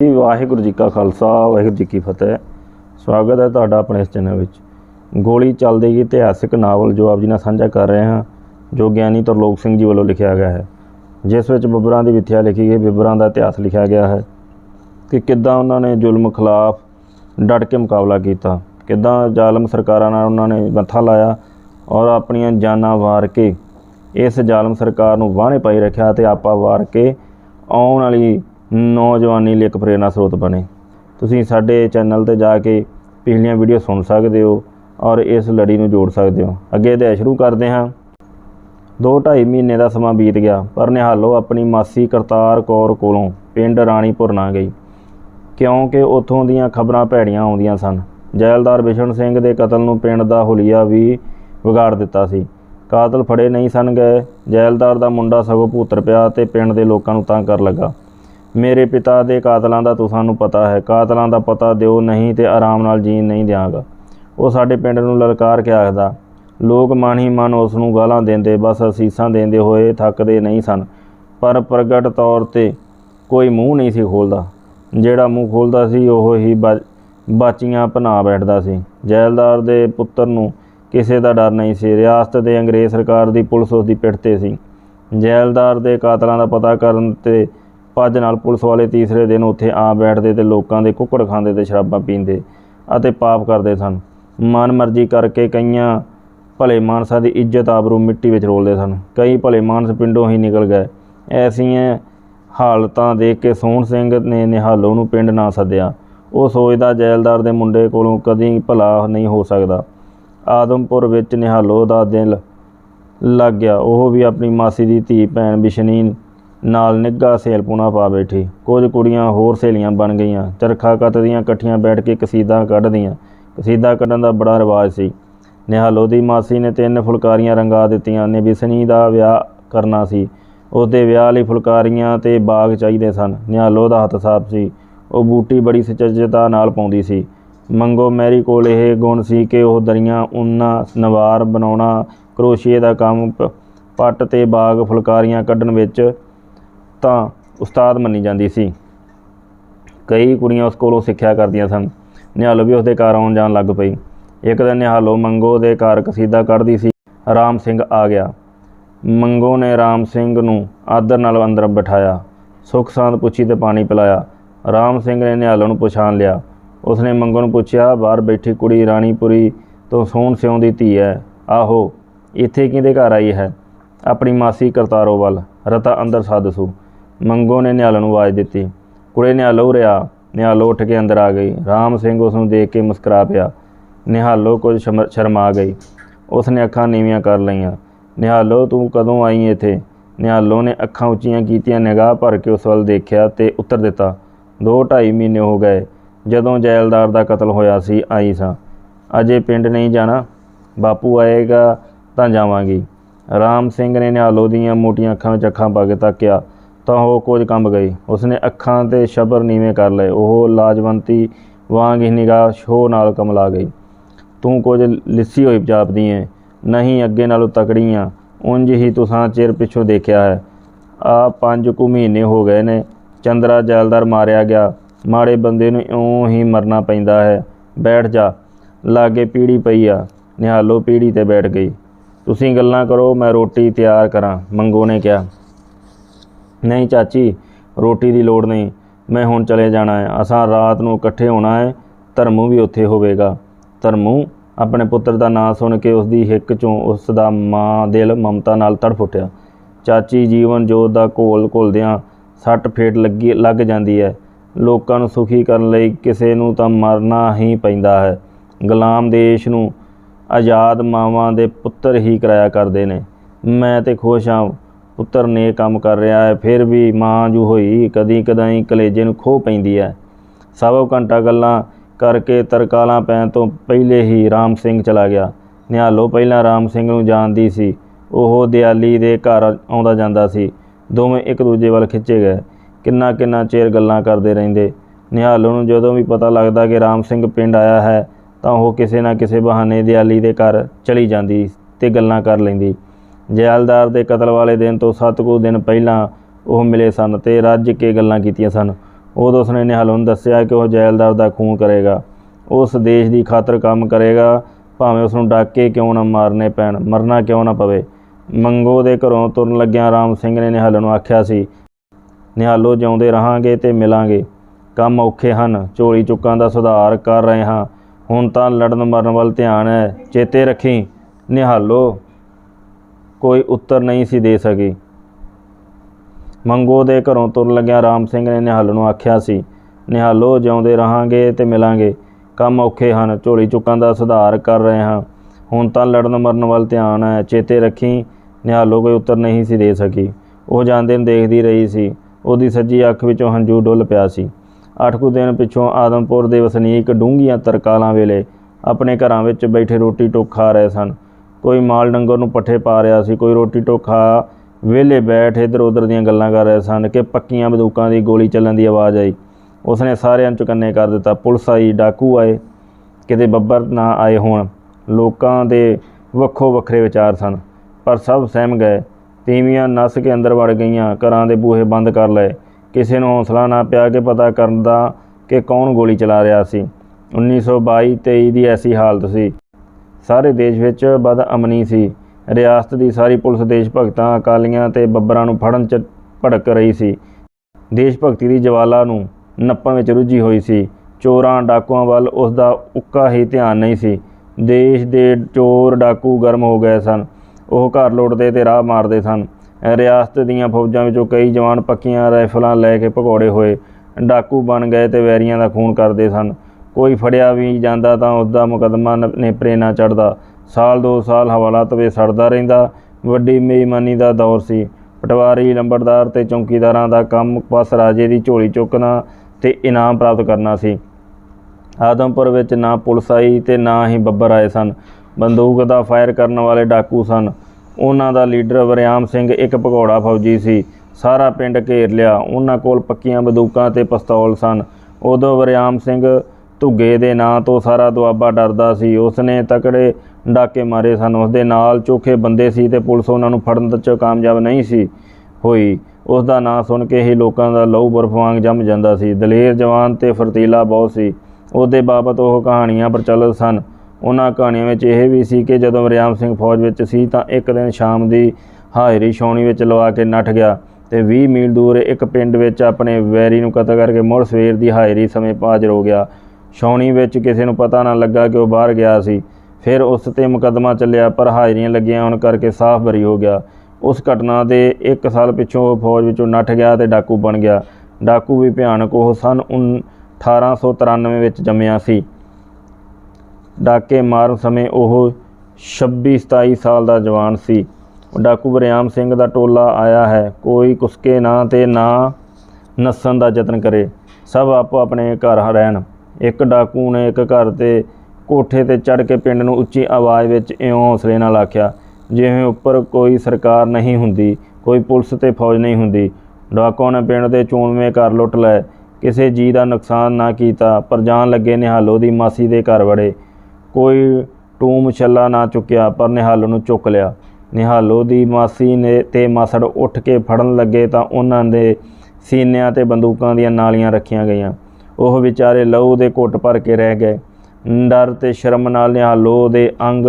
ਜੀ, ਵਾਹਿਗੁਰੂ ਜੀ ਕਾ ਖਾਲਸਾ, ਵਾਹਿਗੁਰੂ ਜੀ ਕੀ ਫਤਿਹ। ਸਵਾਗਤ ਹੈ ਤੁਹਾਡਾ ਆਪਣੇ ਇਸ ਚੈਨਲ ਵਿੱਚ। ਗੋਲੀ ਚੱਲਦੀ ਗਈ ਇਤਿਹਾਸਿਕ ਨਾਵਲ ਜੋ ਆਪ ਜੀ ਨਾਲ ਸਾਂਝਾ ਕਰ ਰਹੇ ਹਾਂ, ਜੋ ਗਿਆਨੀ ਤਰਲੋਕ ਸਿੰਘ ਜੀ ਵੱਲੋਂ ਲਿਖਿਆ ਗਿਆ ਹੈ। ਜਿਸ ਵਿੱਚ ਬੱਬਰਾਂ ਦੀ ਵਿਥਿਆ ਲਿਖੀ ਗਈ, ਬੱਬਰਾਂ ਦਾ ਇਤਿਹਾਸ ਲਿਖਿਆ ਗਿਆ ਹੈ ਕਿ ਕਿੱਦਾਂ ਉਹਨਾਂ ਨੇ ਜ਼ੁਲਮ ਖਿਲਾਫ ਡਟ ਕੇ ਮੁਕਾਬਲਾ ਕੀਤਾ, ਕਿੱਦਾਂ ਜ਼ਾਲਮ ਸਰਕਾਰਾਂ ਨਾਲ ਉਹਨਾਂ ਨੇ ਮੱਥਾ ਲਾਇਆ ਔਰ ਆਪਣੀਆਂ ਜਾਨਾਂ ਵਾਰ ਕੇ ਇਸ ਜ਼ਾਲਮ ਸਰਕਾਰ ਨੂੰ ਵਾਹਣੇ ਪਾਈ ਰੱਖਿਆ ਤੇ ਆਪਾ ਵਾਰ ਕੇ ਆਉਣ ਵਾਲੀ ਨੌਜਵਾਨੀ ਲਈ ਇੱਕ ਪ੍ਰੇਰਨਾ ਸਰੋਤ ਬਣੇ। ਤੁਸੀਂ ਸਾਡੇ ਚੈਨਲ ਤੇ ਜਾ ਕੇ ਪਿਛਲੀਆਂ ਵੀਡੀਓ ਸੁਣ ਸਕਦੇ ਹੋ ਔਰ ਇਸ ਲੜੀ ਨੂੰ ਜੋੜ ਸਕਦੇ ਹੋ। ਅੱਗੇ ਦੇ ਸ਼ੁਰੂ ਕਰਦੇ ਹਾਂ। ਦੋ ਢਾਈ ਮਹੀਨੇ ਦਾ ਸਮਾਂ ਬੀਤ ਗਿਆ, ਪਰ ਨਿਹਾਲੋ ਆਪਣੀ ਮਾਸੀ ਕਰਤਾਰ ਕੌਰ ਕੋਲੋਂ ਪਿੰਡ ਰਾਣੀਪੁਰ ਨਾ ਗਈ। ਕਿਉਂਕਿ ਉੱਥੋਂ ਦੀਆਂ ਖਬਰਾਂ ਭੈੜੀਆਂ ਆਉਂਦੀਆਂ ਸਨ। ਜੈਲਦਾਰ ਬਿਸ਼ਨ ਸਿੰਘ ਦੇ ਕਤਲ ਨੂੰ ਪਿੰਡ ਦਾ ਹੁਲੀਆ ਵੀ ਵਿਗਾੜ ਦਿੱਤਾ ਸੀ। ਕਾਤਲ ਫੜੇ ਨਹੀਂ ਸਨ ਗਏ। ਜੈਲਦਾਰ ਦਾ ਮੁੰਡਾ ਸਗੋਂ ਭੂਤਰ ਪਿਆ ਤੇ ਪਿੰਡ ਦੇ ਲੋਕਾਂ ਨੂੰ ਤੰਗ ਕਰ ਲੱਗਾ। ਮੇਰੇ ਪਿਤਾ ਦੇ ਕਾਤਲਾਂ ਦਾ ਤੁਹਾਨੂੰ ਪਤਾ ਹੈ। ਕਾਤਲਾਂ ਦਾ ਪਤਾ ਦਿਓ ਨਹੀਂ ਤੇ ਆਰਾਮ ਨਾਲ ਜੀਣ ਨਹੀਂ ਦਿਆਂਗਾ। ਉਹ ਸਾਡੇ ਪਿੰਡ ਨੂੰ ਲਲਕਾਰ ਕੇ ਆਖਦਾ, ਲੋਕ ਮਨ ਹੀ ਮਨ ਉਸ ਨੂੰ ਗਾਲਾਂ ਦਿੰਦੇ, ਬਸ ਅਸੀਸਾਂ ਦਿੰਦੇ ਹੋਏ ਥੱਕਦੇ ਨਹੀਂ ਸਨ। ਪਰ ਪ੍ਰਗਟ ਤੌਰ ਤੇ ਕੋਈ ਮੂੰਹ ਨਹੀਂ ਸੀ ਖੋਲਦਾ। ਜਿਹੜਾ ਮੂੰਹ ਖੋਲਦਾ ਸੀ, ਉਹ ਹੀ ਬਾ- ਬਾਚੀਆਂ ਭਨਾ ਬੈਠਦਾ ਸੀ। ਜੈਲਦਾਰ ਦੇ ਪੁੱਤਰ ਨੂੰ ਕਿਸੇ ਦਾ ਡਰ ਨਹੀਂ ਸੀ। ਰਿਆਸਤ ਦੇ ਅੰਗਰੇਜ਼ ਸਰਕਾਰ ਦੀ ਪੁਲਿਸ ਉਸ ਦੀ ਪਿੱਠ ਤੇ ਸੀ। ਜੈਲਦਾਰ ਦੇ ਕਾਤਲਾਂ ਦਾ ਪਤਾ ਕਰਨ ਤੇ ਭੱਜ ਨਾਲ ਪੁਲਿਸ ਵਾਲੇ ਤੀਸਰੇ ਦਿਨ ਉੱਥੇ ਆ ਬੈਠਦੇ ਤੇ ਲੋਕਾਂ ਦੇ ਕੁੱਕੜ ਖਾਂਦੇ ਤੇ ਸ਼ਰਾਬਾਂ ਪੀਂਦੇ ਅਤੇ ਪਾਪ ਕਰਦੇ ਸਨ। ਮਨ ਮਰਜ਼ੀ ਕਰਕੇ ਕਈਆਂ ਭਲੇ ਮਾਨਸਾਂ ਦੀ ਇੱਜ਼ਤ ਆਬਰੂ ਮਿੱਟੀ ਵਿੱਚ ਰੋਲਦੇ ਸਨ। ਕਈ ਭਲੇ ਮਾਨਸ ਪਿੰਡੋਂ ਹੀ ਨਿਕਲ ਗਏ। ਐਸੀਆਂ ਹਾਲਤਾਂ ਦੇਖ ਕੇ ਸੋਹਣ ਸਿੰਘ ਨੇ ਨਿਹਾਲੋ ਨੂੰ ਪਿੰਡ ਨਾ ਸੱਦਿਆ। ਉਹ ਸੋਚਦਾ ਜੈਲਦਾਰ ਦੇ ਮੁੰਡੇ ਕੋਲੋਂ ਕਦੀ ਭਲਾ ਨਹੀਂ ਹੋ ਸਕਦਾ। ਆਦਮਪੁਰ ਵਿੱਚ ਨਿਹਾਲੋ ਦਾ ਦਿਲ ਲੱਗ ਗਿਆ। ਉਹ ਵੀ ਆਪਣੀ ਮਾਸੀ ਦੀ ਧੀ ਭੈਣ ਬਿਸ਼ਨੀਨ ਨਾਲ ਨਿੱਘਾ ਸੇਲਪੂਣਾ ਪਾ ਬੈਠੀ। ਕੁਝ ਕੁੜੀਆਂ ਹੋਰ ਸਹੇਲੀਆਂ ਬਣ ਗਈਆਂ। ਚਰਖਾ ਕੱਤਦੀਆਂ, ਇਕੱਠੀਆਂ ਬੈਠ ਕੇ ਕਸੀਦਾ ਕੱਢਦੀਆਂ। ਕਸੀਦਾ ਕੱਢਣ ਦਾ ਬੜਾ ਰਿਵਾਜ ਸੀ। ਨਿਹਾਲੋ ਦੀ ਮਾਸੀ ਨੇ ਤਿੰਨ ਫੁਲਕਾਰੀਆਂ ਰੰਗਾ ਦਿੱਤੀਆਂ। ਨੇ ਬਿਸਨੀ ਦਾ ਵਿਆਹ ਕਰਨਾ ਸੀ। ਉਹਦੇ ਵਿਆਹ ਲਈ ਫੁਲਕਾਰੀਆਂ ਤੇ ਬਾਗ ਚਾਹੀਦੇ ਸਨ। ਨਿਹਾਲੋ ਦਾ ਹੱਥ ਸਾਫ਼ ਸੀ। ਉਹ ਬੂਟੀ ਬੜੀ ਸੁਚੱਜਤਾ ਨਾਲ ਪਾਉਂਦੀ ਸੀ। ਮੰਗੋ ਮੈਰੀ ਕੋਲ ਇਹ ਗੁਣ ਸੀ ਕਿ ਉਹ ਦਰੀਆਂ ਉਨਾਂ ਨਵਾਰ ਬਣਾਉਣਾ, ਕਰੋਸ਼ੀਏ ਦਾ ਕੰਮ ਪ- ਪੱਟ ਤੇ ਬਾਗ ਫੁਲਕਾਰੀਆਂ ਕੱਢਣ ਵਿੱਚ ਤਾਂ ਉਸਤਾਦ ਮੰਨੀ ਜਾਂਦੀ ਸੀ। ਕਈ ਕੁੜੀਆਂ ਉਸ ਕੋਲੋਂ ਸਿੱਖਿਆ ਕਰਦੀਆਂ ਸਨ। ਨਿਹਾਲੋ ਵੀ ਉਸਦੇ ਘਰ ਆਉਣ ਜਾਣ ਲੱਗ ਪਈ। ਇੱਕ ਦਿਨ ਨਿਹਾਲੋ ਮੰਗੋ ਦੇ ਘਰ ਕਸੀਦਾ ਕੱਢਦੀ ਸੀ। ਰਾਮ ਸਿੰਘ ਆ ਗਿਆ। ਮੰਗੋ ਨੇ ਰਾਮ ਸਿੰਘ ਨੂੰ ਆਦਰ ਨਾਲ ਅੰਦਰ ਬਿਠਾਇਆ। ਸੁੱਖ ਸਾਂਦ ਪੁੱਛੀ ਤੇ ਪਾਣੀ ਪਿਲਾਇਆ। ਰਾਮ ਸਿੰਘ ਨੇ ਨਿਹਾਲੋ ਨੂੰ ਪਛਾਣ ਲਿਆ। ਉਸਨੇ ਮੰਗੋ ਨੂੰ ਪੁੱਛਿਆ, ਬਾਹਰ ਬੈਠੀ ਕੁੜੀ ਰਾਣੀਪੁਰੀ ਤੋਂ ਸੋਹਣ ਸਿਉਂ ਦੀ ਧੀ ਹੈ ਆਹੋ, ਇੱਥੇ ਕਿਹਦੇ ਘਰ ਆਈ ਹੈ? ਆਪਣੀ ਮਾਸੀ ਕਰਤਾਰੋ ਵੱਲ। ਰਤਾ ਅੰਦਰ ਸੱਦ ਸੂ। ਮੰਗੋ ਨੇ ਨਿਹਾਲੋ ਨੂੰ ਆਵਾਜ਼ ਦਿੱਤੀ। ਕੁੜੇ ਨਿਹਾਲੋ ਰਿਆ ਨਿਹਾਲੋ ਉੱਠ ਕੇ ਅੰਦਰ ਆ ਗਈ। ਰਾਮ ਸਿੰਘ ਉਸ ਨੂੰ ਦੇਖ ਕੇ ਮੁਸਕਰਾ ਪਿਆ। ਨਿਹਾਲੋ ਕੁਝ ਸ਼ਰਮ- ਸ਼ਰਮਾ ਗਈ। ਉਸ ਨੇ ਅੱਖਾਂ ਨੀਵੀਆਂ ਕਰ ਲਈਆਂ। ਨਿਹਾਲੋ ਤੂੰ ਕਦੋਂ ਆਈ ਇੱਥੇ? ਨਿਹਾਲੋ ਨੇ ਅੱਖਾਂ ਉੱਚੀਆਂ ਕੀਤੀਆਂ, ਨਿਗਾਹ ਭਰ ਕੇ ਉਸ ਵੱਲ ਦੇਖਿਆ ਤੇ ਉੱਤਰ ਦਿੱਤਾ, ਦੋ ਢਾਈ ਮਹੀਨੇ ਹੋ ਗਏ। ਜਦੋਂ ਜੈਲਦਾਰ ਦਾ ਕਤਲ ਹੋਇਆ ਸੀ, ਆਈ ਸਾਂ। ਅਜੇ ਪਿੰਡ ਨਹੀਂ ਜਾਣਾ। ਬਾਪੂ ਆਏਗਾ ਤਾਂ ਜਾਵਾਂਗੀ। ਰਾਮ ਸਿੰਘ ਨੇ ਨਿਹਾਲੋ ਦੀਆਂ ਮੋਟੀਆਂ ਅੱਖਾਂ ਵਿੱਚ ਅੱਖਾਂ ਪਾ ਕੇ ਤੱਕਿਆ ਤਾਂ ਉਹ ਕੁਝ ਕੰਬ ਗਈ। ਉਸਨੇ ਅੱਖਾਂ ਤੇ ਸ਼ਬਰ ਨੀਵੇਂ ਕਰ ਲਏ। ਉਹ ਲਾਜਵੰਤੀ ਵਾਂਗ ਹੀ ਨਿਗਾਹ ਸ਼ੋਹ ਨਾਲ ਕਮਲਾ ਗਈ। ਤੂੰ ਕੁਝ ਲਿੱਸੀ ਹੋਈ ਜਾਪਦੀ ਏ। ਨਹੀਂ, ਅੱਗੇ ਨਾਲੋਂ ਤਕੜੀ ਆ ਉਂਝ ਹੀ ਤੁਸਾਂ ਚਿਰ ਪਿੱਛੋਂ ਦੇਖਿਆ ਹੈ। ਆ ਪੰਜ ਕੁ ਮਹੀਨੇ ਹੋ ਗਏ ਨੇ। ਚੰਦਰਾ ਜੈਲਦਾਰ ਮਾਰਿਆ ਗਿਆ। ਮਾੜੇ ਬੰਦੇ ਨੂੰ ਇਉਂ ਹੀ ਮਰਨਾ ਪੈਂਦਾ ਹੈ। ਬੈਠ ਜਾ। ਲਾਗੇ ਪੀੜੀ ਪਈ ਆ। ਨਿਹਾਲੋ ਪੀੜੀ ਤੇ ਬੈਠ ਗਈ। ਤੁਸੀਂ ਗੱਲਾਂ ਕਰੋ, ਮੈਂ ਰੋਟੀ ਤਿਆਰ ਕਰਾਂ, ਮੰਗੋ ਨੇ ਕਿਹਾ। ਨਹੀਂ ਚਾਚੀ, ਰੋਟੀ ਦੀ ਲੋੜ ਨਹੀਂ। ਮੈਂ ਹੁਣ ਚਲੇ ਜਾਣਾ ਹੈ। ਅਸਾਂ ਰਾਤ ਨੂੰ ਇਕੱਠੇ ਹੋਣਾ ਹੈ। ਧਰਮੂ ਵੀ ਉੱਥੇ ਹੋਵੇਗਾ। ਧਰਮੂ, ਆਪਣੇ ਪੁੱਤਰ ਦਾ ਨਾਂ ਸੁਣ ਕੇ ਉਸ ਦੀ ਹਿੱਕ ਚੋਂ ਉਸ ਦਾ ਮਾਂ ਦਿਲ ਮਮਤਾ ਨਾਲ ਤੜਫ ਉੱਠਿਆ। ਚਾਚੀ ਜੀਵਨ ਜੋਤ ਦਾ ਘੋਲ ਘੁਲਦਿਆਂ ਸੱਟ ਫੇਟ ਲੱਗੀ, ਲੱਗ ਜਾਂਦੀ ਹੈ। ਲੋਕਾਂ ਨੂੰ ਸੁਖੀ ਕਰਨ ਲਈ ਕਿਸੇ ਨੂੰ ਤਾਂ ਮਰਨਾ ਹੀ ਪੈਂਦਾ ਹੈ। ਗੁਲਾਮ ਦੇਸ਼ ਨੂੰ ਆਜ਼ਾਦ ਮਾਵਾਂ ਦੇ ਪੁੱਤਰ ਹੀ ਕਰਾਇਆ ਕਰਦੇ ਨੇ। ਮੈਂ ਤੇ ਖੁਸ਼ ਹਾਂ। ਪੁੱਤਰ ਨੇ ਕੰਮ ਕਰ ਰਿਹਾ ਹੈ, ਫਿਰ ਵੀ ਮਾਂ ਜੂ ਹੋਈ, ਕਦੀ ਕਦਾਈ ਕਲੇਜੇ ਨੂੰ ਖੋ ਪੈਂਦੀ ਹੈ। ਸਭੋ ਘੰਟਾ ਗੱਲਾਂ ਕਰਕੇ ਤਰਕਾਲਾਂ ਪੈਣ ਤੋਂ ਪਹਿਲੇ ਹੀ ਰਾਮ ਸਿੰਘ ਚਲਾ ਗਿਆ। ਨਿਹਾਲੋ ਪਹਿਲਾਂ ਰਾਮ ਸਿੰਘ ਨੂੰ ਜਾਣਦੀ ਸੀ। ਉਹ ਦਿਆਲੀ ਦੇ ਘਰ ਆਉਂਦਾ ਜਾਂਦਾ ਸੀ। ਦੋਵੇਂ ਇੱਕ ਦੂਜੇ ਵੱਲ ਖਿੱਚੇ ਗਏ। ਕਿੰਨਾ ਕਿੰਨਾ ਚਿਰ ਗੱਲਾਂ ਕਰਦੇ ਰਹਿੰਦੇ। ਨਿਹਾਲੋ ਨੂੰ ਜਦੋਂ ਵੀ ਪਤਾ ਲੱਗਦਾ ਕਿ ਰਾਮ ਸਿੰਘ ਪਿੰਡ ਆਇਆ ਹੈ, ਤਾਂ ਉਹ ਕਿਸੇ ਨਾ ਕਿਸੇ ਬਹਾਨੇ ਦਿਆਲੀ ਦੇ ਘਰ ਚਲੀ ਜਾਂਦੀ ਤੇ ਗੱਲਾਂ ਕਰ ਲੈਂਦੀ। ਜੈਲਦਾਰ ਦੇ ਕਤਲ ਵਾਲੇ ਦਿਨ ਤੋਂ ਸੱਤ ਕੁ ਦਿਨ ਪਹਿਲਾਂ ਉਹ ਮਿਲੇ ਸਨ ਤੇ ਰੱਜ ਕੇ ਗੱਲਾਂ ਕੀਤੀਆਂ ਸਨ। ਉਦੋਂ ਉਸਨੇ ਨਿਹਾਲੋ ਨੂੰ ਦੱਸਿਆ ਕਿ ਉਹ ਜੈਲਦਾਰ ਦਾ ਖੂਨ ਕਰੇਗਾ। ਉਸ ਦੇਸ਼ ਦੀ ਖਾਤਰ ਕੰਮ ਕਰੇਗਾ। ਭਾਵੇਂ ਉਸ ਨੂੰ ਕੇ ਕਿਉਂ ਨਾ ਮਾਰਨੇ ਪੈਣ, ਮਰਨਾ ਕਿਉਂ ਨਾ ਪਵੇ। ਮੰਗੋ ਦੇ ਘਰੋਂ ਤੁਰਨ ਲੱਗਿਆਂ ਰਾਮ ਸਿੰਘ ਨੇ ਨਿਹਾਲੋ ਨੂੰ ਆਖਿਆ ਸੀ, ਨਿਹਾਲੋ, ਜਿਉਂਦੇ ਰਹਾਂਗੇ ਤੇ ਮਿਲਾਂਗੇ। ਕੰਮ ਔਖੇ ਹਨ, ਝੋਲੀ ਚੁੱਕਾਂ ਦਾ ਸੁਧਾਰ ਕਰ ਰਹੇ ਹਾਂ। ਹੁਣ ਤਾਂ ਲੜਨ ਮਰਨ ਵੱਲ ਧਿਆਨ ਹੈ। ਚੇਤੇ ਰੱਖੀ। ਨਿਹਾਲੋ। ਕੋਈ ਉੱਤਰ ਨਹੀਂ ਸੀ ਦੇ ਸਕੀ। ਮੰਗੋ ਦੇ ਘਰੋਂ ਤੁਰਨ ਲੱਗਿਆ ਰਾਮ ਸਿੰਘ ਨੇ ਨਿਹਾਲੋ ਨੂੰ ਆਖਿਆ ਸੀ, ਨਿਹਾਲੋ, ਜਿਉਂਦੇ ਰਹਾਂਗੇ ਤੇ ਮਿਲਾਂਗੇ। ਕੰਮ ਔਖੇ ਹਨ, ਝੋਲੀ ਚੁੱਕਾਂ ਦਾ ਸੁਧਾਰ ਕਰ ਰਹੇ ਹਾਂ। ਹੁਣ ਤਾਂ ਲੜਨ ਮਰਨ ਵੱਲ ਧਿਆਨ ਹੈ, ਚੇਤੇ ਰੱਖੀ, ਨਿਹਾਲੋ ਕੋਈ ਉੱਤਰ ਨਹੀਂ ਸੀ ਦੇ ਸਕੀ। ਉਹ ਜਾਂਦੇ ਨੂੰ ਦੇਖਦੀ ਰਹੀ ਸੀ, ਉਹਦੀ ਸੱਜੀ ਅੱਖ ਵਿੱਚੋਂ ਹੰਝੂ ਡੁੱਲ ਪਿਆ ਸੀ। ਅੱਠ ਕੁ ਦਿਨ ਪਿੱਛੋਂ ਆਦਮਪੁਰ ਦੇ ਵਸਨੀਕ ਡੂੰਘੀਆਂ ਤਰਕਾਲਾਂ ਵੇਲੇ ਆਪਣੇ ਘਰਾਂ ਵਿੱਚ ਬੈਠੇ ਰੋਟੀ ਟੁੱਕ ਖਾ ਰਹੇ ਸਨ। ਕੋਈ ਮਾਲ ਡੰਗਰ ਨੂੰ ਪੱਠੇ ਪਾ ਰਿਹਾ ਸੀ, ਕੋਈ ਰੋਟੀ ਟੋਖਾ, ਵਿਹਲੇ ਬੈਠ ਇੱਧਰ ਉੱਧਰ ਦੀਆਂ ਗੱਲਾਂ ਕਰ ਰਹੇ ਸਨ ਕਿ ਪੱਕੀਆਂ ਬੰਦੂਕਾਂ ਦੀ ਗੋਲੀ ਚੱਲਣ ਦੀ ਆਵਾਜ਼ ਆਈ। ਉਸਨੇ ਸਾਰਿਆਂ ਨੂੰ ਚੁਕੰਨੇ ਕਰ ਦਿੱਤਾ। ਪੁਲਿਸ ਆਈ, ਡਾਕੂ ਆਏ, ਕਿਤੇ ਬੱਬਰ ਨਾ ਆਏ ਹੋਣ। ਲੋਕਾਂ ਦੇ ਵੱਖੋ ਵੱਖਰੇ ਵਿਚਾਰ ਸਨ, ਪਰ ਸਭ ਸਹਿਮ ਗਏ। ਤੀਵੀਆਂ ਨੱਸ ਕੇ ਅੰਦਰ ਵੜ ਗਈਆਂ, ਘਰਾਂ ਦੇ ਬੂਹੇ ਬੰਦ ਕਰ ਲਏ। ਕਿਸੇ ਨੂੰ ਹੌਸਲਾ ਨਾ ਪਿਆ ਕਿ ਪਤਾ ਕਰਨ ਦਾ ਕਿ ਕੌਣ ਗੋਲੀ ਚਲਾ ਰਿਹਾ ਸੀ। 1922 23 ਦੀ ਐਸੀ ਹਾਲਤ ਸੀ। ਸਾਰੇ ਦੇਸ਼ ਵਿੱਚ ਬਦਅਮਨੀ ਸੀ। ਰਿਆਸਤ ਦੀ ਸਾਰੀ ਪੁਲਿਸ ਦੇਸ਼ ਭਗਤਾਂ, ਅਕਾਲੀਆਂ ਤੇ ਬੱਬਰਾਂ ਨੂੰ ਫੜਨ ਚ ਭੜਕ ਰਹੀ ਸੀ। ਦੇਸ਼ ਭਗਤੀ ਦੀ ਜਵਾਲਾ ਨੂੰ ਨੱਪਣ ਵਿੱਚ ਰੁੱਝੀ ਹੋਈ ਸੀ। ਚੋਰਾਂ, ਡਾਕੂਆਂ ਵੱਲ ਉਸ ਦਾ ਉੱਕਾ ਹੀ ਧਿਆਨ ਨਹੀਂ ਸੀ। ਦੇਸ਼ ਦੇ ਚੋਰ ਡਾਕੂ ਗਰਮ ਹੋ ਗਏ ਸਨ। ਉਹ ਘਰ ਲੁੱਟਦੇ ਤੇ ਰਾਹ ਮਾਰਦੇ ਸਨ। ਰਿਆਸਤ ਦੀਆਂ ਫੌਜਾਂ ਵਿੱਚੋਂ ਕਈ ਜਵਾਨ ਪੱਕੀਆਂ ਰਾਈਫਲਾਂ ਲੈ ਕੇ ਭਗੌੜੇ ਹੋਏ ਡਾਕੂ ਬਣ ਗਏ ਤੇ ਵੈਰੀਆਂ ਦਾ ਖੂਨ ਕਰਦੇ ਸਨ। ਕੋਈ ਫੜਿਆ ਵੀ ਜਾਂਦਾ ਤਾਂ ਉਸ ਦਾ ਮੁਕੱਦਮਾ ਨ- ਨੇਪਰੇ ਨਾ ਚੜਦਾ ਸਾਲ ਦੋ ਸਾਲ ਹਵਾਲਾਤ ਵਿੱਚ ਸੜਦਾ ਰਹਿੰਦਾ। ਵੱਡੀ ਬੇਈਮਾਨੀ ਦਾ ਦੌਰ ਸੀ। ਪਟਵਾਰੀ, ਲੰਬੜਦਾਰ ਤੇ ਚੌਕੀਦਾਰਾਂ ਦਾ ਕੰਮ ਬਸ ਰਾਜੇ ਦੀ ਝੋਲੀ ਚੁੱਕਣਾ ਤੇ ਇਨਾਮ ਪ੍ਰਾਪਤ ਕਰਨਾ ਸੀ। ਆਦਮਪੁਰ ਵਿੱਚ ਨਾ ਪੁਲਿਸ ਆਈ ਤੇ ਨਾ ਹੀ ਬੱਬਰ ਆਏ ਸਨ। ਬੰਦੂਕ ਦਾ ਫਾਇਰ ਕਰਨ ਵਾਲੇ ਡਾਕੂ ਸਨ। ਉਹਨਾਂ ਦਾ ਲੀਡਰ ਵਰਿਆਮ ਸਿੰਘ ਇੱਕ ਭਗੌੜਾ ਫੌਜੀ ਸੀ। ਸਾਰਾ ਪਿੰਡ ਘੇਰ ਲਿਆ। ਉਹਨਾਂ ਕੋਲ ਪੱਕੀਆਂ ਬੰਦੂਕਾਂ ਤੇ ਪਿਸਤੌਲ ਸਨ। ਉਦੋਂ ਵਰਿਆਮ ਸਿੰਘ ਧੁੱਗੇ ਦੇ ਨਾਂ ਤੋਂ ਸਾਰਾ ਦੁਆਬਾ ਡਰਦਾ ਸੀ। ਉਸਨੇ ਤਕੜੇ ਡਾਕੇ ਮਾਰੇ ਸਨ। ਉਸਦੇ ਨਾਲ ਚੋਖੇ ਬੰਦੇ ਸੀ ਤੇ ਪੁਲਿਸ ਉਹਨਾਂ ਨੂੰ ਫੜਨ ਚ ਕਾਮਯਾਬ ਨਹੀਂ ਸੀ ਹੋਈ। ਉਸ ਦਾ ਨਾਂ ਸੁਣ ਕੇ ਹੀ ਲੋਕਾਂ ਦਾ ਲਹੂ ਬਰਫ ਵਾਂਗ ਜੰਮ ਜਾਂਦਾ ਸੀ। ਦਲੇਰ ਜਵਾਨ ਤੇ ਫਰਤੀਲਾ ਬਹੁਤ ਸੀ। ਉਹਦੇ ਬਾਬਤ ਉਹ ਕਹਾਣੀਆਂ ਪ੍ਰਚਲਿਤ ਸਨ। ਉਹਨਾਂ ਕਹਾਣੀਆਂ ਵਿੱਚ ਇਹ ਵੀ ਸੀ ਕਿ ਜਦੋਂ ਵਰਿਆਮ ਸਿੰਘ ਫੌਜ ਵਿੱਚ ਸੀ ਤਾਂ ਇੱਕ ਦਿਨ ਸ਼ਾਮ ਦੀ ਹਾਜ਼ਰੀ ਛਾਉਣੀ ਵਿੱਚ ਲਵਾ ਕੇ ਨੱਠ ਗਿਆ ਤੇ 20 ਮੀਲ ਦੂਰ ਇੱਕ ਪਿੰਡ ਵਿੱਚ ਆਪਣੇ ਵੈਰੀ ਨੂੰ ਕਤਲ ਕਰਕੇ ਮੁੜ ਸਵੇਰ ਦੀ ਹਾਜ਼ਰੀ ਸਮੇਂ ਹਾਜ਼ਰ ਹੋ ਗਿਆ। ਛਾਉਣੀ ਵਿੱਚ ਕਿਸੇ ਨੂੰ ਪਤਾ ਨਾ ਲੱਗਾ ਕਿ ਉਹ ਬਾਹਰ ਗਿਆ ਸੀ। ਫਿਰ ਉਸ ਤੇ ਮੁਕੱਦਮਾ ਚੱਲਿਆ, ਪਰ ਹਾਜ਼ਰੀਆਂ ਲੱਗੀਆਂ ਹੋਣ ਕਰਕੇ ਸਾਫ਼ ਬਰੀ ਹੋ ਗਿਆ। ਉਸ ਘਟਨਾ ਦੇ 1 ਸਾਲ ਪਿੱਛੋਂ ਉਹ ਫੌਜ ਵਿੱਚੋਂ ਨੱਠ ਗਿਆ ਤੇ ਡਾਕੂ ਬਣ ਗਿਆ। ਡਾਕੂ ਵੀ ਭਿਆਨਕ ਉਹ ਸਨ, ਉਨ- 1893 ਵਿੱਚ ਜੰਮਿਆ ਸੀ। ਡਾਕੇ ਮਾਰਨ ਸਮੇਂ ਉਹ 26 27 ਸਾਲ ਦਾ ਜਵਾਨ ਸੀ। ਡਾਕੂ ਬਰਿਆਮ ਸਿੰਘ ਦਾ ਟੋਲਾ ਆਇਆ ਹੈ, ਕੋਈ ਕੁਸਕੇ ਨਾ ਤੇ ਨਾ ਨੱਸਣ ਦਾ ਯਤਨ ਕਰੇ। ਸਭ ਆਪੋ ਆਪਣੇ ਘਰ ਰਹਿਣ। ਇੱਕ ਡਾਕੂ ਨੇ ਇੱਕ ਘਰ ਤੇ ਕੋਠੇ ਤੇ ਚੜ੍ਹ ਕੇ ਪਿੰਡ ਨੂੰ ਉੱਚੀ ਆਵਾਜ਼ ਵਿੱਚ ਇਉਂ ਹੌਸਲੇ ਨਾਲ ਆਖਿਆ, ਜਿਵੇਂ ਉੱਪਰ ਕੋਈ ਸਰਕਾਰ ਨਹੀਂ ਹੁੰਦੀ, ਕੋਈ ਪੁਲਿਸ ਤੇ ਫੌਜ ਨਹੀਂ ਹੁੰਦੀ ਡਾਕੂਆਂ ਨੇ ਪਿੰਡ ਦੇ ਚੋਣਵੇਂ ਘਰ ਲੁੱਟ ਲਏ, ਕਿਸੇ ਜੀ ਦਾ ਨੁਕਸਾਨ ਨਾ ਕੀਤਾ, ਪਰ ਜਾਣ ਲੱਗੇ ਨਿਹਾਲੋ ਦੀ ਮਾਸੀ ਦੇ ਘਰ ਵੜੇ। ਕੋਈ ਟੂਮ ਛੱਲਾ ਨਾ ਚੁੱਕਿਆ, ਪਰ ਨਿਹਾਲੋ ਨੂੰ ਚੁੱਕ ਲਿਆ। ਨਿਹਾਲੋ ਦੀ ਮਾਸੀ ਨੇ ਤੇ ਮਾਸੜ ਉੱਠ ਕੇ ਫੜਨ ਲੱਗੇ ਤਾਂ ਉਹਨਾਂ ਦੇ ਸੀਨਿਆਂ ਤੇ ਬੰਦੂਕਾਂ ਦੀਆਂ ਨਾਲੀਆਂ ਰੱਖੀਆਂ ਗਈਆਂ। ਉਹ ਵਿਚਾਰੇ ਲਹੂ ਦੇ ਘੁੱਟ ਭਰ ਕੇ ਰਹਿ ਗਏ। ਡਰ ਤੇ ਸ਼ਰਮ ਨਾਲ ਨਿਹਾਲੋ ਦੇ ਅੰਗ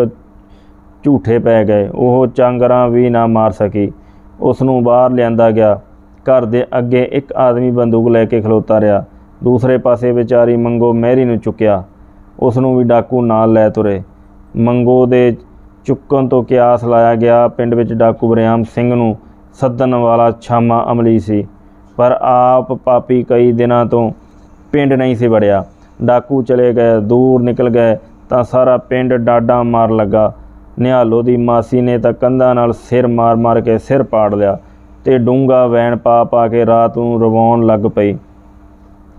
ਝੂਠੇ ਪੈ ਗਏ। ਉਹ ਚਾਂਗਰਾਂ ਵੀ ਨਾ ਮਾਰ ਸਕੀ। ਉਸ ਨੂੰ ਬਾਹਰ ਲਿਆਂਦਾ ਗਿਆ। ਘਰ ਦੇ ਅੱਗੇ ਇੱਕ ਆਦਮੀ ਬੰਦੂਕ ਲੈ ਕੇ ਖਲੋਤਾ ਰਿਹਾ। ਦੂਸਰੇ ਪਾਸੇ ਵਿਚਾਰੀ ਮੰਗੋ ਮਹਿਰੀ ਨੂੰ ਚੁੱਕਿਆ। ਉਸ ਨੂੰ ਵੀ ਡਾਕੂ ਨਾਲ ਲੈ ਤੁਰੇ। ਮੰਗੋ ਦੇ ਚੁੱਕਣ ਤੋਂ ਕਿਆਸ ਲਾਇਆ ਗਿਆ। ਪਿੰਡ ਵਿੱਚ ਡਾਕੂ ਬਰਿਆਮ ਸਿੰਘ ਨੂੰ ਸੱਦਣ ਵਾਲਾ ਛਾਮਾ ਅਮਲੀ ਸੀ। ਪਰ ਆਪ ਪਾਪੀ ਕਈ ਦਿਨਾਂ ਤੋਂ ਪਿੰਡ ਨਹੀਂ ਸੀ ਵੜਿਆ। ਡਾਕੂ ਚਲੇ ਗਏ, ਦੂਰ ਨਿਕਲ ਗਏ, ਤਾਂ ਸਾਰਾ ਪਿੰਡ ਡਾਡਾ ਮਾਰ ਲੱਗਾ। ਨਿਹਾਲੋ ਦੀ ਮਾਸੀ ਨੇ ਤਾਂ ਕੰਧਾਂ ਨਾਲ ਸਿਰ ਮਾਰ-ਮਾਰ ਕੇ ਸਿਰ ਪਾੜ ਲਿਆ ਤੇ ਡੂੰਗਾ ਵੈਣ ਪਾ ਪਾ ਕੇ ਰਾਤ ਨੂੰ ਰਵਾਉਣ ਲੱਗ ਪਈ।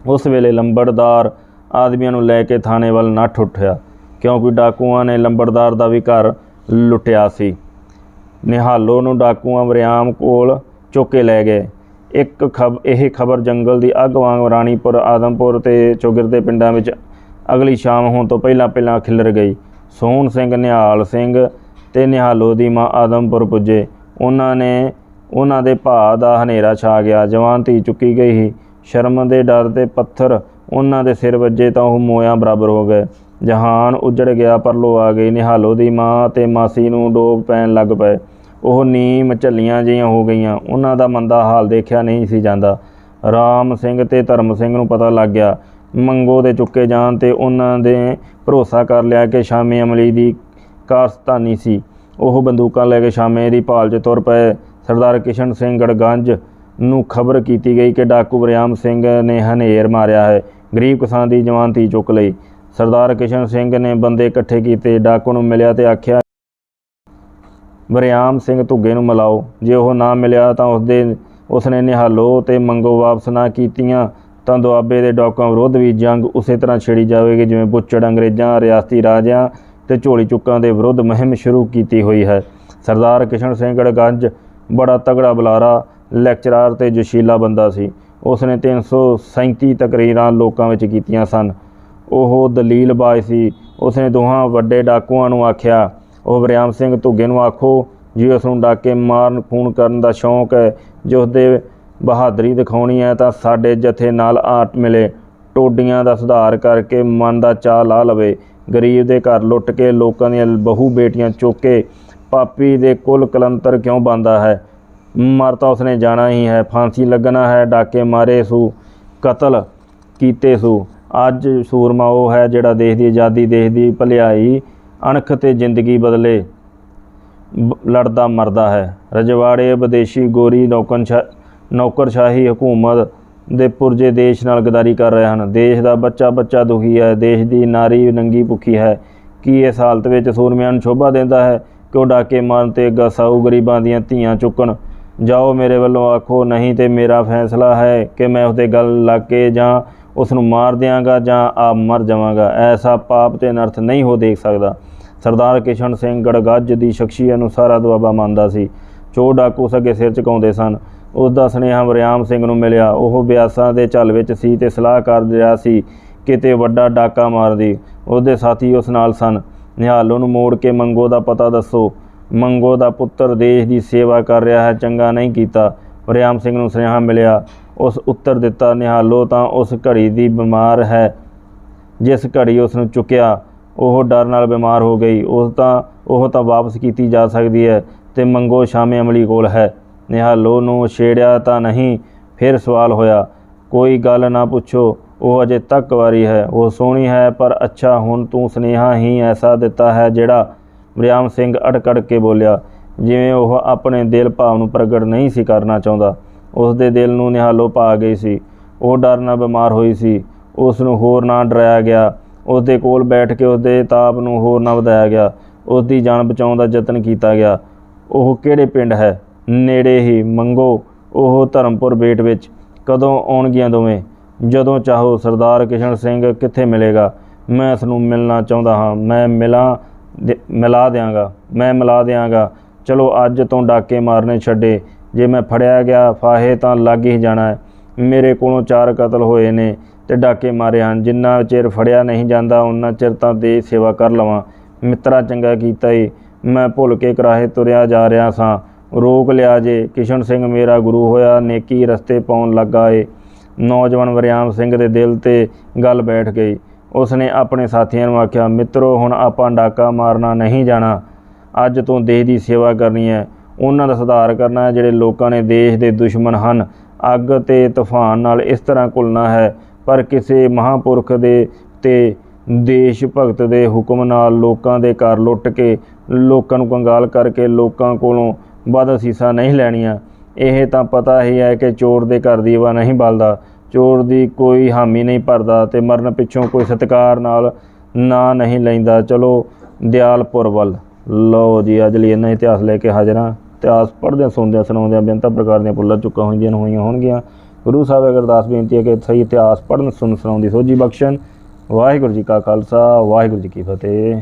ਉਸ ਵੇਲੇ ਲੰਬੜਦਾਰ ਆਦਮੀਆਂ ਨੂੰ ਲੈ ਕੇ ਥਾਣੇ ਵੱਲ ਨੱਠ ਉੱਠਿਆ, ਕਿਉਂਕਿ ਡਾਕੂਆਂ ਨੇ ਲੰਬੜਦਾਰ ਦਾ ਵੀ ਘਰ ਲੁੱਟਿਆ ਸੀ। ਨਿਹਾਲੋ ਨੂੰ ਡਾਕੂਆਂ ਵਰਿਆਮ ਕੋਲ ਚੁੱਕ ਕੇ ਲੈ ਗਏ। ਇੱਕ ਖਬ, ਇਹ ਖਬਰ ਜੰਗਲ ਦੀ ਅੱਗ ਵਾਂਗ ਰਾਣੀਪੁਰ, ਆਦਮਪੁਰ ਤੇ ਚੋਗਿਰ ਪਿੰਡਾਂ ਵਿੱਚ ਅਗਲੀ ਸ਼ਾਮ ਹੋਣ ਤੋਂ ਪਹਿਲਾਂ ਪਹਿਲਾਂ ਖਿਲਰ ਗਈ। ਸੋਹਣ ਸਿੰਘ, ਨਿਹਾਲ ਸਿੰਘ ਤੇ ਨਿਹਾਲੋ ਦੀ ਮਾਂ ਆਦਮਪੁਰ ਪੁੱਜੇ। ਉਹਨਾਂ ਨੇ, ਉਹਨਾਂ ਦੇ ਭਾ ਦਾ ਹਨੇਰਾ ਛਾ ਗਿਆ। ਜਵਾਨ ਧੀ ਚੁੱਕੀ ਗਈ ਸੀ। ਸ਼ਰਮ ਦੇ ਡਰ ਤੇ ਪੱਥਰ ਉਹਨਾਂ ਦੇ ਸਿਰ ਵੱਜੇ ਤਾਂ ਉਹ ਮੋਇਆਂ ਬਰਾਬਰ ਹੋ ਗਏ। ਜਹਾਨ ਉਜੜ ਗਿਆ, ਪਰਲੋ ਆ ਗਈ। ਨਿਹਾਲੋ ਦੀ ਮਾਂ ਤੇ ਮਾਸੀ ਨੂੰ ਡੋਬ ਪੈਣ ਲੱਗ ਪਏ। ਉਹ ਨੀਮ ਝੱਲੀਆਂ ਜਿਹੀਆਂ ਹੋ ਗਈਆਂ। ਉਹਨਾਂ ਦਾ ਮੰਦਾ ਹਾਲ ਦੇਖਿਆ ਨਹੀਂ ਸੀ ਜਾਂਦਾ। ਰਾਮ ਸਿੰਘ ਤੇ ਧਰਮ ਸਿੰਘ ਨੂੰ ਪਤਾ ਲੱਗ ਗਿਆ। ਮੰਗੋ ਦੇ ਚੁੱਕੇ ਜਾਣ ਤੇ ਉਹਨਾਂ ਦੇ ਭਰੋਸਾ ਕਰ ਲਿਆ ਕਿ ਸ਼ਾਮੇ ਅਮਲੀ ਦੀ ਕਾਰਸਤਾਨੀ ਸੀ। ਉਹ ਬੰਦੂਕਾਂ ਲੈ ਕੇ ਸ਼ਾਮੇ ਦੀ ਭਾਲ 'ਚ ਤੁਰ ਪਏ। ਸਰਦਾਰ ਕਿਸ਼ਨ ਸਿੰਘ ਗੜਗੰਜ ਨੂੰ ਖਬਰ ਕੀਤੀ ਗਈ ਕਿ ਡਾਕੂ ਬਰਿਆਮ ਸਿੰਘ ਨੇ ਹਨੇਰ ਮਾਰਿਆ ਹੈ। ਗਰੀਬ ਕਿਸਾਨ ਦੀ ਜਵਾਨ ਜਵਾਨਤੀ ਚੁੱਕ ਲਈ। ਸਰਦਾਰ ਕਿਸ਼ਨ ਸਿੰਘ ਨੇ ਬੰਦੇ ਇਕੱਠੇ ਕੀਤੇ। ਡਾਕੂ ਨੂੰ ਮਿਲਿਆ ਤੇ ਆਖਿਆ ਬਰਿਆਮ ਸਿੰਘ ਧੁੱਗੇ ਨੂੰ ਮਿਲਾਓ। ਜੇ ਉਹ ਨਾ ਮਿਲਿਆ ਤਾਂ ਉਸਦੇ, ਉਸਨੇ ਨਿਹਾਲੋ ਤੇ ਮੰਗੋ ਵਾਪਸ ਨਾ ਕੀਤੀਆਂ, ਤਾਂ ਦੁਆਬੇ ਦੇ ਡਾਕਾਂ ਵਿਰੁੱਧ ਵੀ ਜੰਗ ਉਸੇ ਤਰ੍ਹਾਂ ਛੇੜੀ ਜਾਵੇਗੀ ਜਿਵੇਂ ਬੁੱਚੜ ਅੰਗਰੇਜ਼ਾਂ, ਰਿਆਸਤੀ ਰਾਜਿਆਂ ਤੇ ਝੋਲੀ ਚੁੱਕਾਂ ਦੇ ਵਿਰੁੱਧ ਮੁਹਿੰਮ ਸ਼ੁਰੂ ਕੀਤੀ ਹੋਈ ਹੈ। ਸਰਦਾਰ ਕਿਸ਼ਨ ਸਿੰਘ ਗੜਗੰਜ ਬੜਾ ਤਗੜਾ ਬੁਲਾਰਾ, ਲੈਕਚਰਰ ਤੇ ਜੋਸ਼ੀਲਾ ਬੰਦਾ ਸੀ। ਉਸਨੇ 337 ਤਕਰੀਰਾਂ ਲੋਕਾਂ ਵਿੱਚ ਕੀਤੀਆਂ ਸਨ। ਉਹ ਦਲੀਲਬਾਜ਼ ਸੀ। ਉਸਨੇ ਦੋਹਾਂ ਵੱਡੇ ਡਾਕੂਆਂ ਨੂੰ ਆਖਿਆ ਉਹ ਬਰਿਆਮ ਸਿੰਘ ਧੁੱਗੇ ਨੂੰ ਆਖੋ, ਜੇ ਉਸ ਨੂੰ ਡਾਕੇ ਮਾਰਨ, ਖੂਨ ਕਰਨ ਦਾ ਸ਼ੌਂਕ ਹੈ। ਜੇ ਉਸਦੇ ਬਹਾਦਰੀ ਦਿਖਾਉਣੀ ਹੈ ਤਾਂ ਸਾਡੇ ਜਥੇ ਨਾਲ ਆਟ ਮਿਲੇ। ਟੋਡੀਆਂ ਦਾ ਸੁਧਾਰ ਕਰਕੇ ਮਨ ਦਾ ਚਾਹ ਲਾ ਲਵੇ। ਗਰੀਬ ਦੇ ਘਰ ਲੁੱਟ ਕੇ ਲੋਕਾਂ ਦੀਆਂ ਬਹੂ ਬੇਟੀਆਂ ਚੁੱਕ। ਪਾਪੀ ਦੇ ਕੁੱਲ ਕਲੰਤਰ ਕਿਉਂ ਬੰਦਾ ਹੈ? ਮਰ ਤਾਂ ਉਸਨੇ ਜਾਣਾ ਹੀ ਹੈ। ਫਾਂਸੀ ਲੱਗਣਾ ਹੈ। ਡਾਕੇ ਮਾਰੇ ਸੂ। ਕਤਲ ਕੀਤੇ ਸੂ। ਅੱਜ ਸੂਰਮਾ ਉਹ ਹੈ ਜਿਹੜਾ ਦੇਸ਼ ਦੀ ਆਜ਼ਾਦੀ ਦੇਸ਼ ਦੀ ਭਲਾਈ ਅਣਖ ਤੇ ਜ਼ਿੰਦਗੀ ਬਦਲੇ ਬ- ਲੜਦਾ ਮਰਦਾ ਹੈ। ਰਜਵਾੜੇ, ਵਿਦੇਸ਼ੀ ਗੋਰੀ ਨੌਕਰਸ਼ਾ ਨੌਕਰਸ਼ਾਹੀ ਹਕੂਮਤ ਦੇ ਪੁਰਜੇ ਦੇਸ਼ ਨਾਲ ਗਦਾਰੀ ਕਰ ਰਹੇ ਹਨ। ਦੇਸ਼ ਦਾ ਬੱਚਾ ਬੱਚਾ ਦੁਖੀ ਹੈ। ਦੇਸ਼ ਦੀ ਨਾਰੀ ਨੰਗੀ ਭੁੱਖੀ ਹੈ। ਕੀ ਇਸ ਹਾਲਤ ਵਿੱਚ ਸੂਰਮਿਆਂ ਨੂੰ ਸ਼ੋਭਾ ਦਿੰਦਾ ਹੈ? ਕਿ ਉਹ ਡਾਕੇ ਮਾਰਨ ਤੇ ਗਸਾਊ ਗਰੀਬਾਂ ਦੀਆਂ ਧੀਆਂ ਚੁੱਕਣ? ਜਾਓ ਮੇਰੇ ਵੱਲੋਂ ਆਖੋ, ਨਹੀਂ ਤੇ ਮੇਰਾ ਫੈਸਲਾ ਹੈ ਕਿ ਮੈਂ ਉਸਦੇ ਗੱਲ ਲੱਗ ਕੇ ਜਾਂ ਉਸ ਨੂੰ ਮਾਰ ਦਿਆਂਗਾ ਜਾਂ ਆਪ ਮਰ ਜਾਵਾਂਗਾ। ਐਸਾ ਪਾਪ ਤੇ ਅਨਰਥ ਨਹੀਂ ਹੋ ਦੇਖ ਸਕਦਾ। ਸਰਦਾਰ ਕਿਸ਼ਨ ਸਿੰਘ ਗੜਗੱਜ ਦੀ ਸ਼ਖਸੀਅਤ ਨੂੰ ਸਾਰਾ ਦੁਆਬਾ ਮੰਨਦਾ ਸੀ। ਚੋਰ ਡਾਕੂ ਸਗੇ ਸਿਰ ਝੁਕਾਉਂਦੇ ਸਨ। ਉਸ ਦਾ ਸੁਨੇਹਾ ਵਰਿਆਮ ਸਿੰਘ ਨੂੰ ਮਿਲਿਆ। ਉਹ ਬਿਆਸਾਂ ਦੇ ਝੱਲ ਵਿੱਚ ਸੀ ਤੇ ਸਲਾਹ ਕਰ ਰਿਹਾ ਸੀ ਕਿਤੇ ਵੱਡਾ ਡਾਕਾ ਮਾਰਦੀ। ਉਹਦੇ ਸਾਥੀ ਉਸ ਨਾਲ ਸਨ। ਨਿਹਾਲੋ ਨੂੰ ਮੋੜ ਕੇ ਮੰਗੋ ਦਾ ਪਤਾ ਦੱਸੋ। ਮੰਗੋ ਦਾ ਪੁੱਤਰ ਦੇਸ਼ ਦੀ ਸੇਵਾ ਕਰ ਰਿਹਾ ਹੈ, ਚੰਗਾ ਨਹੀਂ ਕੀਤਾ। ਵਰਿਆਮ ਸਿੰਘ ਨੂੰ ਸੁਨੇਹਾ ਮਿਲਿਆ। ਉਸ ਉੱਤਰ ਦਿੱਤਾ, ਨਿਹਾਲੋ ਤਾਂ ਉਸ ਘੜੀ ਦੀ ਬਿਮਾਰ ਹੈ। ਜਿਸ ਘੜੀ ਉਸ ਨੂੰ ਚੁੱਕਿਆ, ਉਹ ਡਰ ਨਾਲ ਬਿਮਾਰ ਹੋ ਗਈ। ਉਸ ਤਾਂ, ਉਹ ਤਾਂ ਵਾਪਸ ਕੀਤੀ ਜਾ ਸਕਦੀ ਹੈ ਤੇ ਮੰਗੋ ਸ਼ਾਮੇ ਅਮਲੀ ਕੋਲ ਹੈ। ਨਿਹਾਲੋ ਨੂੰ ਛੇੜਿਆ ਤਾਂ ਨਹੀਂ, ਫਿਰ ਸਵਾਲ ਹੋਇਆ, ਕੋਈ ਗੱਲ ਨਾ ਪੁੱਛੋ, ਉਹ ਅਜੇ ਤੱਕ ਵਾਰੀ ਹੈ। ਉਹ ਸੋਹਣੀ ਹੈ, ਪਰ ਅੱਛਾ, ਹੁਣ ਤੂੰ ਸੁਨੇਹਾ ਹੀ ਐਸਾ ਦਿੱਤਾ ਹੈ ਜਿਹੜਾ ਬਰਿਆਮ ਸਿੰਘ ਅੜਕ ਅੜਕ ਕੇ ਬੋਲਿਆ, ਜਿਵੇਂ ਉਹ ਆਪਣੇ ਦਿਲ ਭਾਵ ਨੂੰ ਪ੍ਰਗਟ ਨਹੀਂ ਸੀ ਕਰਨਾ ਚਾਹੁੰਦਾ। ਉਸ ਦੇ ਦਿਲ ਨੂੰ ਨਿਹਾਲੋ ਪਾ ਗਈ ਸੀ। ਉਹ ਡਰ ਨਾਲ ਬਿਮਾਰ ਹੋਈ ਸੀ। ਉਸ ਨੂੰ ਹੋਰ ਨਾ ਡਰਾਇਆ ਗਿਆ। ਉਸ ਦੇ ਕੋਲ ਬੈਠ ਕੇ ਉਸ ਦੇ ਤਾਪ ਨੂੰ ਹੋਰ ਨਾ ਵਧਾਇਆ ਗਿਆ। ਉਸ ਦੀ ਜਾਨ ਬਚਾਉਣ ਦਾ ਯਤਨ ਕੀਤਾ ਗਿਆ। ਉਹ ਕਿਹੜੇ ਪਿੰਡ ਹੈ? ਨੇੜੇ ਹੀ ਮੰਗੋ, ਉਹ ਧਰਮਪੁਰ ਬੇਟ ਵਿੱਚ। ਕਦੋਂ ਆਉਣਗੀਆਂ ਦੋਵੇਂ? ਜਦੋਂ ਚਾਹੋ ਸਰਦਾਰ ਕਿਸ਼ਨ ਸਿੰਘ ਕਿੱਥੇ ਮਿਲੇਗਾ? ਮੈਂ ਇਸ ਨੂੰ ਮਿਲਣਾ ਚਾਹੁੰਦਾ ਹਾਂ। ਮੈਂ ਮਿਲਾਂ ਦੇ- ਮਿਲਾ ਦਿਆਂਗਾ। ਮੈਂ ਮਿਲਾ ਦਿਆਂਗਾ। ਚਲੋ ਅੱਜ ਤੋਂ ਡਾਕੇ ਮਾਰਨੇ ਛੱਡੇ। ਜੇ ਮੈਂ ਫੜਿਆ ਗਿਆ ਫਾਹੇ ਤਾਂ ਲੱਗ ਹੀ ਜਾਣਾ ਹੈ। ਮੇਰੇ ਕੋਲੋਂ ਚਾਰ ਕਤਲ ਹੋਏ ਨੇ ਤੇ ਡਾਕੇ ਮਾਰੇ ਹਨ। ਜਿੰਨਾ ਚਿਰ ਫੜਿਆ ਨਹੀਂ ਜਾਂਦਾ ਉਹਨਾਂ ਚਿਰ ਤਾਂ ਦੇ ਸੇਵਾ ਕਰ ਲਵਾਂ। ਮਿੱਤਰਾ ਚੰਗਾ ਕੀਤਾ ਈ। ਮੈਂ ਭੁੱਲ ਕੇ ਕਰਾਹੇ ਤੁਰਿਆ ਜਾ ਰਿਹਾ ਸਾਂ। ਰੋਕ ਲਿਆ ਜੇ। ਕਿਸ਼ਨ ਸਿੰਘ ਮੇਰਾ ਗੁਰੂ ਹੋਇਆ, ਨੇਕੀ ਰਸਤੇ ਪਾਉਣ ਲੱਗਾ ਏ। ਨੌਜਵਾਨ ਵਰਿਆਮ ਸਿੰਘ ਦੇ ਦਿਲ ਤੇ ਗੱਲ ਬੈਠ ਗਈ। ਉਸਨੇ ਆਪਣੇ ਸਾਥੀਆਂ ਨੂੰ ਆਖਿਆ, ਮਿੱਤਰੋ, ਹੁਣ ਆਪਾਂ ਡਾਕਾ ਮਾਰਨਾ ਨਹੀਂ ਜਾਣਾ। ਅੱਜ ਤੋਂ ਦੇਸ਼ ਦੀ ਸੇਵਾ ਕਰਨੀ ਹੈ। ਉਹਨਾਂ ਦਾ ਸੁਧਾਰ ਕਰਨਾ ਹੈ, ਜਿਹੜੇ ਲੋਕਾਂ ਨੇ ਦੇਸ਼ ਦੇ ਦੁਸ਼ਮਣ ਹਨ। ਅੱਗ ਤੇ ਤੂਫਾਨ ਨਾਲ ਇਸ ਤਰ੍ਹਾਂ ਘੁਲਣਾ ਹੈ, ਪਰ ਕਿਸੇ ਮਹਾਪੁਰਖ ਦੇ ਤੇ ਦੇਸ਼ ਭਗਤ ਦੇ ਹੁਕਮ ਨਾਲ ਲੋਕਾਂ ਦੇ ਘਰ ਲੁੱਟ ਕੇ, ਲੋਕਾਂ ਨੂੰ ਕੰਗਾਲ ਕਰਕੇ ਲੋਕਾਂ ਕੋਲੋਂ ਵੱਧ ਅਸੀਸਾਂ ਨਹੀਂ ਲੈਣੀਆਂ। ਇਹ ਤਾਂ ਪਤਾ ਹੀ ਹੈ ਕਿ ਚੋਰ ਦੇ ਘਰ ਦੀ ਵਾ ਨਹੀਂ ਬਲਦਾ। ਚੋਰ ਦੀ ਕੋਈ ਹਾਮੀ ਨਹੀਂ ਭਰਦਾ ਤੇ ਮਰਨ ਪਿੱਛੋਂ ਕੋਈ ਸਤਿਕਾਰ ਨਾਲ ਨਾ ਨਹੀਂ ਲੈਂਦਾ। ਚਲੋ, ਦਿਆਲਪੁਰ ਵੱਲ। ਲਓ ਜੀ, ਅੱਜ ਲਈ ਇਹਨਾਂ ਇਤਿਹਾਸ ਲੈ ਕੇ ਹਾਜ਼ਰ ਹਾਂ। ਇਤਿਹਾਸ ਪੜ੍ਹਦਿਆਂ, ਸੁਣਦਿਆਂ, ਸੁਣਾਉਂਦਿਆਂ ਬੇਨਤਾ ਪ੍ਰਕਾਰ ਦੀਆਂ ਪੁੱਲਾਂ ਚੁੱਕਾਂ ਹੋਈਆਂ ਹੋਈਆਂ ਹੋਣਗੀਆਂ। ਗੁਰੂ ਸਾਹਿਬ ਅਗਰ ਅਰਦਾਸ ਬੇਨਤੀ ਹੈ ਕਿ ਸਹੀ ਇਤਿਹਾਸ ਪੜ੍ਹਨ ਸੁਣ ਸੁਣਾਉਣ ਦੀ ਸੋਝੀ ਬਖਸ਼ਣ, ਵਾਹਿਗੁਰੂ ਜੀ ਕਾ ਖਾਲਸਾ, ਵਾਹਿਗੁਰੂ ਜੀ ਕੀ ਫਤਿਹ।